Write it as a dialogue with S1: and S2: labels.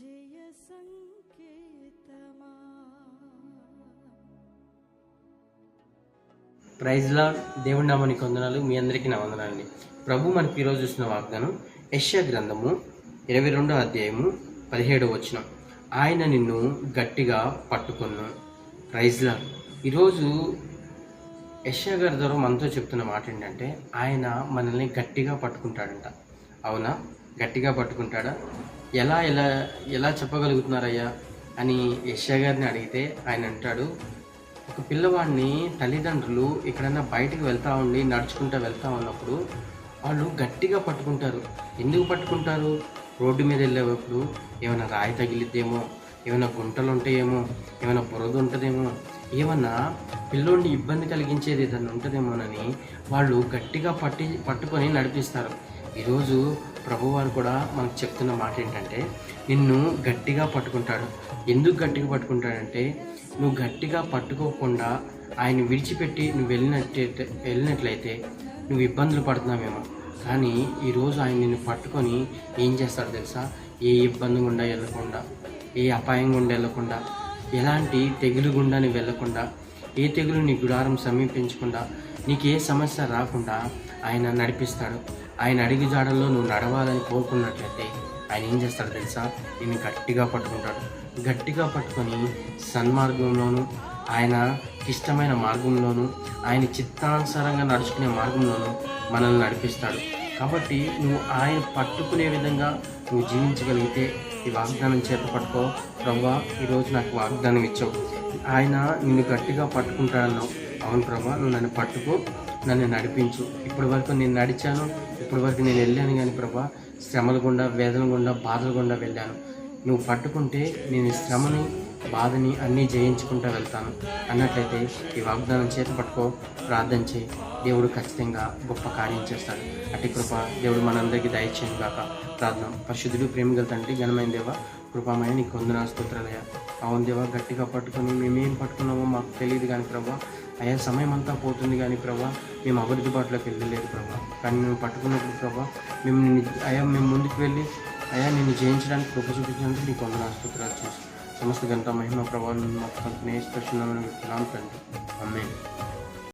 S1: జయ సంకేతమా.
S2: ప్రైజ్లా దేవుడి నామానికి వందనాలు మీ అందరికీ నా వందనాలండి. ప్రభు మనకి ఈరోజు చూసిన వాగ్దానం యశ్య గ్రంథము ఇరవై రెండో అధ్యాయము పదిహేడవ వచ్చిన ఆయన నిన్ను గట్టిగా పట్టుకొను ప్రైజ్లా ఈరోజు యశ్య గారి ద్వారా మనతో చెప్తున్న మాట ఏంటంటే ఆయన మనల్ని గట్టిగా పట్టుకుంటాడంట. అవునా? గట్టిగా పట్టుకుంటాడా? ఎలా ఎలా ఎలా చెప్పగలుగుతున్నారయ్యా అని యశ్యా గారిని అడిగితే ఆయన అంటాడు ఒక పిల్లవాడిని తల్లిదండ్రులు ఎక్కడైనా బయటికి వెళ్తా ఉండి నడుచుకుంటూ వెళ్తా ఉన్నప్పుడు వాళ్ళు గట్టిగా పట్టుకుంటారు. ఎందుకు పట్టుకుంటారు? రోడ్డు మీద వెళ్ళేటప్పుడు ఏమైనా రాయి తగిలిద్దేమో? ఏమైనా గుంటలు ఉంటాయేమో? ఏమైనా బురద ఉంటుందేమో? ఏమన్నా పిల్లోడిని ఇబ్బంది కలిగించేది ఏదన్నా ఉంటుందేమోనని వాళ్ళు గట్టిగా పట్టి పట్టుకొని నడిపిస్తారు. ఈరోజు ప్రభువారు కూడా మనకు చెప్తున్న మాట ఏంటంటే నిన్ను గట్టిగా పట్టుకుంటాడు. ఎందుకు గట్టిగా పట్టుకుంటాడంటే నువ్వు గట్టిగా పట్టుకోకుండా ఆయన విడిచిపెట్టి నువ్వు వెళ్ళినట్టయితే వెళ్ళినట్లయితే నువ్వు ఇబ్బందులు పడుతున్నావేమో. కానీ ఈరోజు ఆయన నిన్ను పట్టుకొని ఏం చేస్తాడు తెలుసా? ఏ ఇబ్బంది గుండా వెళ్ళకుండా ఏ అపాయం గుండా వెళ్ళకుండా ఎలాంటి తెగులు గుండా నువ్వు వెళ్ళకుండా ఏ తెగులు నీ గుడారం సమీపించకుండా నీకు ఏ సమస్య రాకుండా ఆయన నడిపిస్తాడు. ఆయన అడిగి జాడల్లో నువ్వు నడవాలని కోరుకున్నట్లయితే ఆయన ఏం చేస్తాడు తెలుసా? నిన్ను గట్టిగా పట్టుకుంటాడు. గట్టిగా పట్టుకొని సన్మార్గంలోనూ ఆయన ఇష్టమైన మార్గంలోనూ ఆయన చిత్తానుసారంగా నడుచుకునే మార్గంలోనూ మనల్ని నడిపిస్తాడు. కాబట్టి నువ్వు ఆయన పట్టుకునే విధంగా నువ్వు జీవించగలిగితే ఈ వాగ్దానం చేత పట్టుకో. ప్రభా ఈరోజు నాకు వాగ్దానం ఇచ్చావు. ఆయన నిన్ను గట్టిగా పట్టుకుంటాడన్నావు. అవును ప్రభా నువ్వు నన్ను పట్టుకో. నన్ను నడిపించు. ఇప్పటి వరకు నేను నడిచాను ఇప్పటి వరకు నేను వెళ్ళాను కానీ ప్రభా శ్రమల గుండా వేదన గుండా బాధల గుండా వెళ్ళాను. నువ్వు పట్టుకుంటే నేను శ్రమని బాధని అన్నీ జయించుకుంటూ వెళ్తాను. అన్నట్లయితే ఈ వాగ్దానం చేత పట్టుకో ప్రార్థన చేయి. దేవుడు ఖచ్చితంగా గొప్ప కార్యం చేస్తాడు. అట్టి కృప దేవుడు మనందరికీ దయచేయను కాక ప్రార్థన. పరిశుద్ధుడు ప్రేమిగల తండ్రి ఘనమైన దేవ కృపామయ నీకు వందన స్తోత్రాలయ అవును దేవా గట్టిగా పట్టుకొని మేమేం పట్టుకున్నామో మాకు తెలియదు కానీ ప్రభా అయ్యా సమయం అంతా పోతుంది కానీ ప్రభా మేము అభివృద్ధి బాటలోకి వెళ్ళలేదు ప్రభా. కానీ మేము పట్టుకున్నప్పుడు ప్రభా మేము నిన్ను అయ్యా మేము ముందుకు వెళ్ళి అయ్యా నిన్ను జయించడానికి కృప చూపించినందుకు నీకు వందన ఆసుపత్రులు చూసి సమస్త గంట మహిమ ప్రభావం మాకు నేర్చుకొచ్చున్నామని తండ్రి. అమ్మే